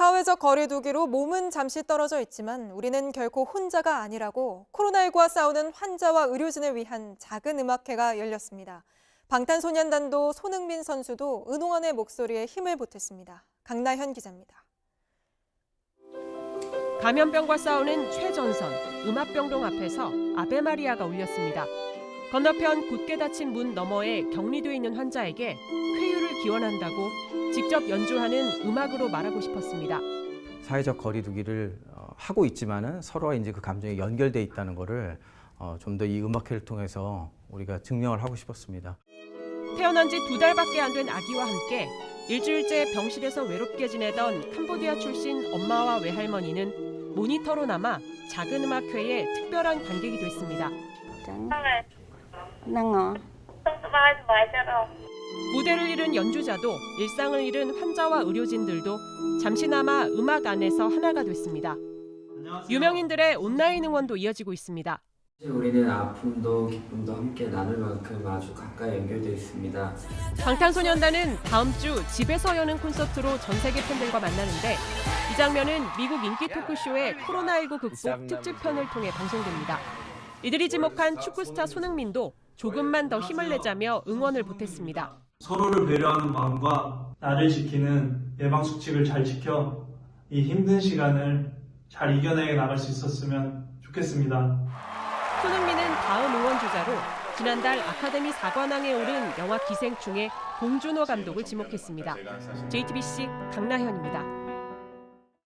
사회적 거리두기로 몸은 잠시 떨어져 있지만 우리는 결코 혼자가 아니라고 코로나19와 싸우는 환자와 의료진을 위한 작은 음악회가 열렸습니다. 방탄소년단도 손흥민 선수도 은홍원의 목소리에 힘을 보탰습니다. 강나현 기자입니다. 감염병과 싸우는 최전선 음압병동 앞에서 아베 마리아가 울렸습니다. 건너편 굳게 닫힌 문 너머에 격리돼 있는 환자에게 쾌유를 기원한다고 직접 연주하는 음악으로 말하고 싶었습니다. 사회적 거리두기를 어, 하고 있지만은 서로가 이제 그 감정이 연결돼 있다는 거를 어, 좀더 이 음악회를 통해서 우리가 증명을 하고 싶었습니다. 태어난 지 두 달밖에 안 된 아기와 함께 일주일째 병실에서 외롭게 지내던 캄보디아 출신 엄마와 외할머니는 모니터로 남아 작은 음악회의 특별한 관객이 됐습니다. Trắng Ngọ 무대를 잃은 연주자도 일상을 잃은 환자와 의료진들도 잠시나마 음악 안에서 하나가 됐습니다. 유명인들의 온라인 응원도 이어지고 있습니다. 우리는 아픔도 기쁨도 함께 나눌 만큼 아주 가까이 연결되어 있습니다. 방탄소년단은 다음 주 집에서 여는 콘서트로 전 세계 팬들과 만나는데 이 장면은 미국 인기 토크쇼의 코로나19 극복 특집편을 통해 방송됩니다. 이들이 지목한 축구 스타 손흥민도 조금만 더 힘을 내자며 응원을 보탰습니다. 서로를 배려하는 마음과 나를 지키는 예방 수칙을 잘 지켜 이 힘든 시간을 잘 이겨내 나갈 수 있었으면 좋겠습니다. 손흥민은 다음 응원 주자로 지난달 아카데미 사관왕에 오른 영화 기생충의 봉준호 감독을 지목했습니다. JTBC 강나현입니다.